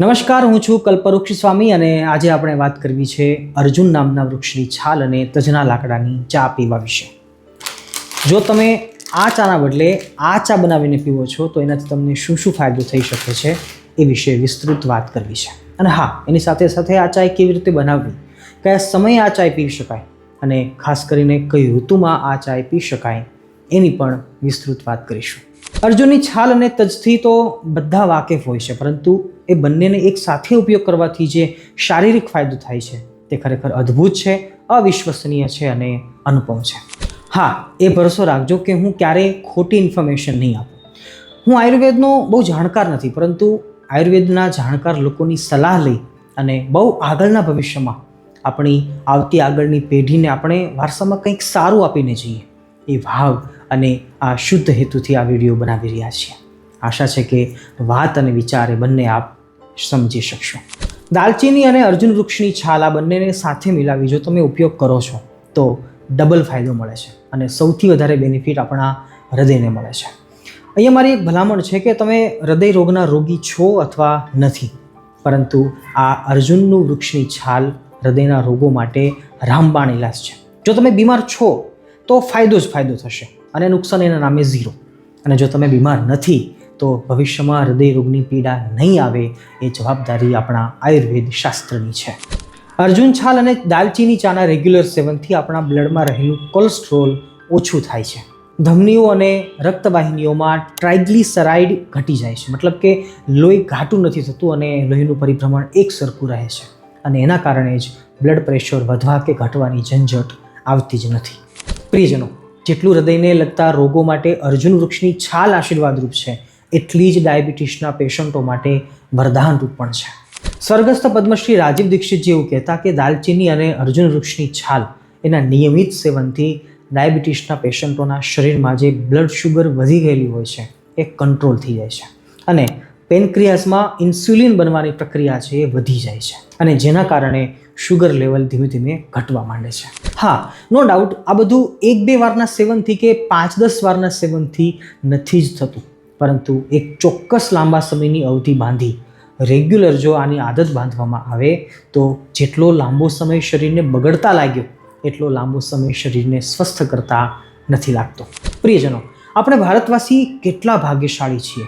નમસ્કાર, હું છું કલ્પવૃક્ષ સ્વામી અને આજે આપણે વાત કરવી છે અર્જુન નામના વૃક્ષની છાલ અને તજના લાકડાની ચા પીવા વિશે. જો તમે આ ચાના બદલે આ ચા બનાવીને પીવો છો, તો એનાથી તમને શું શું ફાયદો થઈ શકે છે એ વિશે વિસ્તૃત વાત કરવી છે. અને હા, એની સાથે સાથે આ ચાય કેવી રીતે બનાવવી? કયા સમયે આ ચાય પી શકાય? અને ખાસ કરીને કઈ ઋતુમાં આ ચાય પી શકાય? એની પણ વિસ્તૃત વાત કરીશું. અર્જુનની છાલ અને તજથી તો બધા વાકેફ હોય છે, પરંતુ એ બંનેને એક સાથે ઉપયોગ કરવાથી જે શારીરિક ફાયદો થાય છે, તે ખરેખર અદ્ભુત છે, અવિશ્વસનીય છે અને અનુપમ છે. હા, એ ભરોસો રાખજો કે હું ક્યારેય ખોટી ઇન્ફોર્મેશન નહીં આપું. હું આયુર્વેદનો બહુ જાણકાર નથી, પરંતુ આયુર્વેદના જાણકાર લોકોની સલાહ લઈ અને બહુ આગળના ભવિષ્યમાં આપણી આવતી આગળની પેઢીને આપણે વારસામાં કંઈક સારું આપીને જઈએ. એ ભાવ અને આ શુદ્ધ હેતુથી આ વીડિયો બનાવી રહ્યા છીએ. આશા છે કે વાત અને વિચાર એ બંને આપ સમજી શકશો. દાલચીની અને અર્જુન વૃક્ષની છાલ આ બંનેને સાથે મિલાવી જો તમે ઉપયોગ કરો છો, તો ડબલ ફાયદો મળે છે અને સૌથી વધારે બેનિફિટ આપણા હૃદયને મળે છે. અહીંયા મારી એક ભલામણ છે કે તમે હૃદય રોગના રોગી છો અથવા નથી, પરંતુ આ અર્જુનનું વૃક્ષની છાલ હૃદયના રોગો માટે રામબાણ ઇલાજ છે. જો તમે બીમાર છો, તો ફાયદો જ ફાયદો થશે. અને નુકસાન એના નામે ઝીરો. અને જો તમે બીમાર નથી, તો ભવિષ્યમાં હૃદય રોગની પીડા નહીં આવે એ જવાબદારી આપણા આયુર્વેદ શાસ્ત્રની છે. અર્જુન છાલ અને દાલચીની ચાના રેગ્યુલર સેવનથી આપણા બ્લડમાં રહેલું કોલેસ્ટ્રોલ ઓછું થાય છે. ધમનીઓ અને રક્તવાહિનીઓમાં ટ્રાઇગ્લિસરાઇડ ઘટી જાય છે. મતલબ કે લોહી ઘાટું નથી થતું અને લોહીનું પરિભ્રમણ એક સરખું રહે છે. અને એના કારણે જ બ્લડ પ્રેશર વધવા કે ઘટવાની ઝંઝટ આવતી જ નથી. પ્રિયજનો જેટલું હૃદયને લગતા રોગો માટે અર્જુન વૃક્ષની છાલ આશીર્વાદરૂપ છે, એટલી જ ડાયાબિટીસના પેશન્ટો માટે વરદાનરૂપ પણ છે. સ્વર્ગસ્થ પદ્મશ્રી રાજીવ દીક્ષિતજી એવું કહેતા કે દાલચીની અને અર્જુન વૃક્ષની છાલ એના નિયમિત સેવનથી ડાયાબિટીસના પેશન્ટોના શરીરમાં જે બ્લડ શુગર વધી ગયેલી હોય છે, એ કંટ્રોલ થઈ જાય છે અને પેનક્રિયાસમાં ઇન્સ્યુલિન બનવાની પ્રક્રિયા છે એ વધી જાય છે. અને જેના કારણે શુગર લેવલ ધીમે ધીમે ઘટવા માંડે છે. હા નો ડાઉટ આ બધું એક બે વારના સેવનથી કે પાંચ દસ વારના સેવનથી નથી જ થતું. પરંતુ એક ચોક્કસ લાંબા સમયની અવધિ બાંધી રેગ્યુલર જો આની આદત બાંધવામાં આવે તો જેટલો લાંબો સમય શરીરને બગડતા લાગ્યો, એટલો લાંબો સમય શરીરને સ્વસ્થ કરતા નથી લાગતો. પ્રિયજનો, આપણે ભારતવાસી કેટલા ભાગ્યશાળી છીએ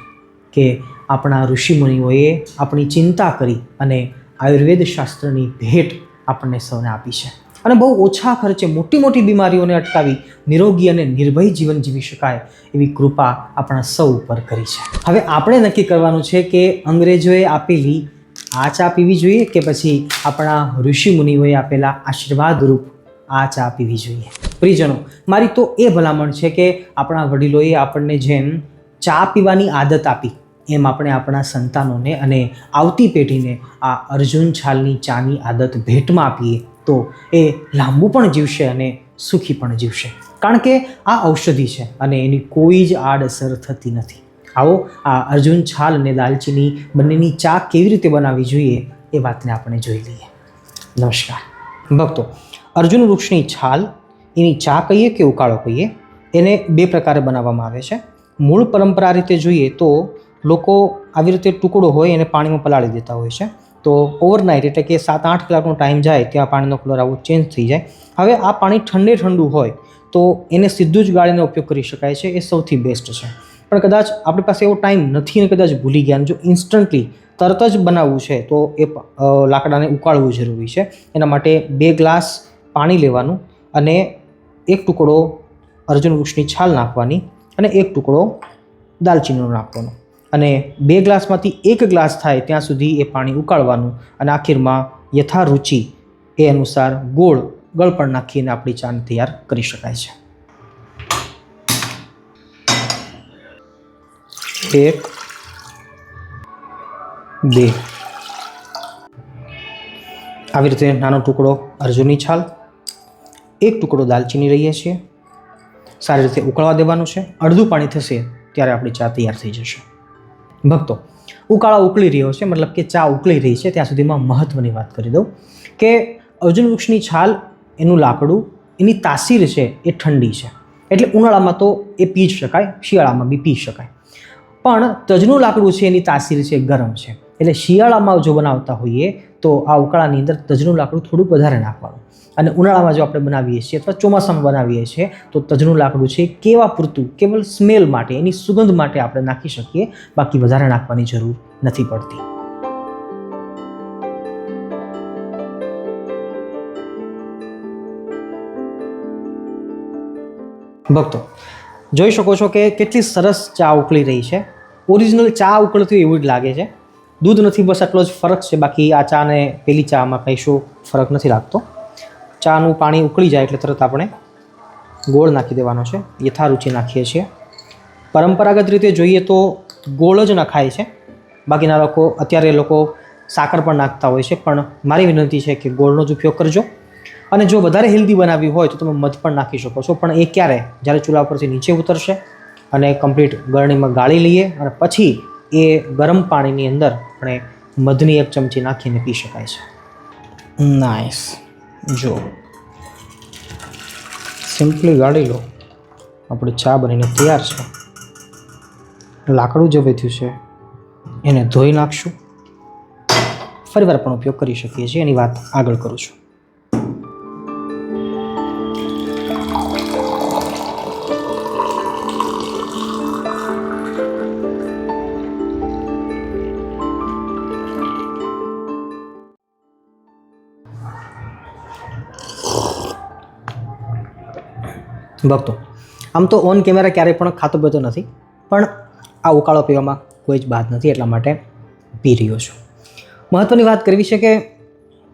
કે આપણા ઋષિમુનિઓએ આપણી ચિંતા કરી અને આયુર્વેદ શાસ્ત્રની ભેટ આપણને સૌને આપી છે. અને બહુ ઓછા ખર્ચે મોટી મોટી બીમારીઓને અટકાવી નિરોગી અને નિર્ભય જીવન જીવી શકાય એવી કૃપા આપણા સૌ ઉપર કરી છે. હવે આપણે નક્કી કરવાનું છે કે અંગ્રેજોએ આપેલી આ ચા પીવી જોઈએ કે પછી આપણા ઋષિ મુનિઓએ આપેલા આશીર્વાદરૂપ આ ચા પીવી જોઈએ? પ્રિયજનો, મારી તો એ ભલામણ છે કે આપણા વડીલોએ આપણને જેમ ચા પીવાની આદત આપી એમ આપણે આપણા સંતાનોને અને આવતી પેઢીને આ અર્જુન છાલની ચાની આદત ભેટમાં આપીએ તો એ લાંબુ પણ જીવશે અને સુખી પણ જીવશે. કારણ કે આ ઔષધિ છે અને એની કોઈ જ આડઅસર થતી નથી. આવો આ અર્જુન છાલ અને દાલચીની બંનેની ચા કેવી રીતે બનાવવી જોઈએ એ વાતને આપણે જોઈ લઈએ. નમસ્કાર. ભક્તો, અર્જુન વૃક્ષની છાલ, એની ચા કહીએ કે ઉકાળો કહીએ? એને બે પ્રકારે બનાવવામાં આવે છે. મૂળ પરંપરા રીતે જોઈએ તો લોકો આવી રીતે ટુકડો હોય એને પાણીમાં પલાળી દેતા હોય છે. તો ઓવરનાઇટ એટલે કે સાત આઠ કલાકનો ટાઈમ જાય ત્યાં પાણીનો કલર આવો ચેન્જ થઈ જાય. હવે આ પાણી ઠંડે ઠંડુ હોય તો એને સીધું જ ગાળીને ઉપયોગ કરી શકાય છે, એ સૌથી બેસ્ટ છે. પણ કદાચ આપણી પાસે એવો ટાઈમ નથી ને કદાચ ભૂલી ગયા જો ઇન્સ્ટન્ટલી તરત જ બનાવવું છે તો એ લાકડાને ઉકાળવું જરૂરી છે. એના માટે બે ગ્લાસ પાણી લેવાનું અને એક ટુકડો અર્જુન વૃક્ષની છાલ નાખવાની અને એક ટુકડો દાલચીનીનો નાખવાનો. અને બે ગ્લાસમાંથી એક ગ્લાસ થાય ત્યાં સુધી એ પાણી ઉકાળવાનું અને આખીરમાં યથારુચિ એ અનુસાર ગોળ, ગળપણ નાખીને આપણી ચાને તૈયાર કરી શકાય છે. એક, બે. આવી રીતે નાનો ટુકડો અર્જુનની છાલ, એક ટુકડો દાલચીની રહીએ છીએ. સારી રીતે ઉકળવા દેવાનું છે. અડધું પાણી થશે ત્યારે આપણી ચા તૈયાર થઈ જશે. ભક્તો ઉકાળો ઉકળી રહ્યો છે, મતલબ કે ચા ઉકળી રહી છે, ત્યાં સુધીમાં મહત્ત્વની વાત કરી દઉં કે અર્જુન વૃક્ષની છાલ, એનું લાકડું, એની તાસીર છે, એ ઠંડી છે. એટલે ઉનાળામાં તો એ પી જ શકાય, શિયાળામાં બી પી શકાય. પણ તજનું લાકડું છે, એની તાસીર છે ગરમ છે. એટલે શિયાળામાં જો બનાવતા હોઈએ, તો આ ઉકાળાની અંદર તજનું લાકડું થોડુંક વધારે નાખવાનું. અને ઉનાળામાં જો આપણે બનાવીએ છીએ અથવા ચોમાસામાં બનાવીએ છીએ, તો તજનું લાકડું છે કેવા પૂરતું, કેવલ સ્મેલ માટે, એની સુગંધ માટે આપણે નાખી શકીએ, બાકી વધારે નાખવાની જરૂર નથી પડતી. ભક્તો, જોઈ શકો છો કે કેટલી સરસ ચા ઉકળી રહી છે. ઓરિજિનલ ચા ઉકળતી એવું જ લાગે છે. દૂધ નથી, બસ આટલો જ ફરક છે, બાકી આ ચા ને પેલી ચામાં કંઈ શું ફરક નથી લાગતો. ચાનું પાણી ઉકળી જાય એટલે તરત આપણે ગોળ નાખી દેવાનો છે. યથારુચિ નાખીએ છીએ. પરંપરાગત રીતે જોઈએ તો ગોળ જ નખાય છે. બાકીના લોકો, અત્યારે લોકો સાકર પણ નાખતા હોય છે, પણ મારી વિનંતી છે કે ગોળનો જ ઉપયોગ કરજો. અને જો વધારે હેલ્ધી બનાવવી હોય તો તમે મધ પણ નાખી શકો છો, પણ એ ક્યારે? જ્યારે ચૂલા પરથી નીચે ઉતરશે અને કમ્પ્લીટ ગરણીમાં ગાળી લઈએ અને પછી એ ગરમ પાણીની અંદર આપણે મધની એક ચમચી નાખીને પી શકાય છે. નાઇસ જો સિમ્પલી ગાળી લો. આપણે ચા બનીને તૈયાર છે. લાકડું જે વધ્યું છે, એને ધોઈ નાખશું. ફરીવાર પણ ઉપયોગ કરી શકીએ છીએ. એની વાત આગળ કરું છું. ભક્તો. આમ તો ઓન કેમેરા ક્યારેય પણ ખાતો પીતો નથી, પણ આ ઉકાળો પીવામાં કોઈ જ બાદ નથી, એટલા માટે પી રહ્યો છું. મહત્ત્વની વાત કરવી છે કે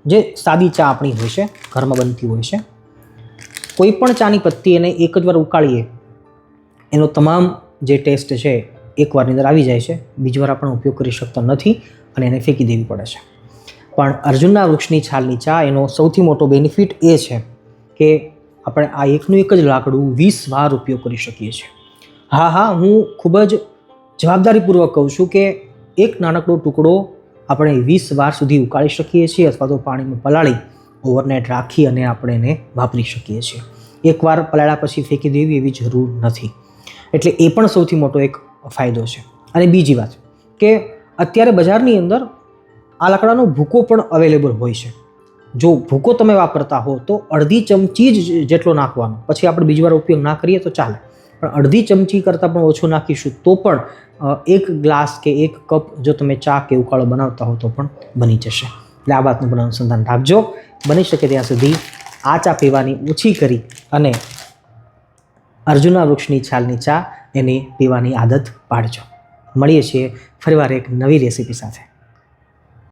જે સાદી ચા આપણી હોય છે, ઘરમાં બનતી હોય છે, કોઈ પણ ચાની પત્તી એને એક જ વાર ઉકાળીએ, એનો તમામ જે ટેસ્ટ છે એકવારની અંદર આવી જાય છે, બીજી વાર આપણે ઉપયોગ કરી શકતા નથી અને એને ફેંકી દેવી પડે છે. પણ અર્જુનના વૃક્ષની છાલની ચા એનો સૌથી મોટો બેનિફિટ એ છે કે આપણે આ એકનું એક જ લાકડું વીસ વાર ઉપયોગ કરી શકીએ છીએ. હા હા, હું ખૂબ જ જવાબદારીપૂર્વક કહું છું કે એક નાનકડો ટુકડો આપણે વીસ વાર સુધી ઉકાળી શકીએ છીએ અથવા તો પાણીમાં પલાળી, ઓવરનાઇટ રાખી અને આપણે એને વાપરી શકીએ છીએ. એકવાર પલાળ્યા પછી ફેંકી દેવી એવી જરૂર નથી. એટલે એ પણ સૌથી મોટો એક ફાયદો છે. અને બીજી વાત કે અત્યારે બજારની અંદર આ લાકડાનો ભૂકો પણ અવેલેબલ હોય છે. જો ભૂકો તમે વાપરતા હો, તો અડધી ચમચી જ જેટલો નાખવાનો. પછી આપણે બીજી વાર ઉપયોગ ના કરીએ તો ચાલે. પણ અડધી ચમચી કરતાં પણ ઓછું નાખીશું, તો પણ એક ગ્લાસ કે એક કપ જો તમે ચા કે ઉકાળો બનાવતા હો, તો પણ બની જશે. એટલે આ વાતનું પણ અનુસંધાન રાખજો. બની શકે ત્યાં સુધી આ ચા પીવાની ઓછી કરી અને અર્જુના વૃક્ષની છાલની ચા એને પીવાની આદત પાડજો. મળીએ છીએ ફરીવાર એક નવી રેસીપી સાથે.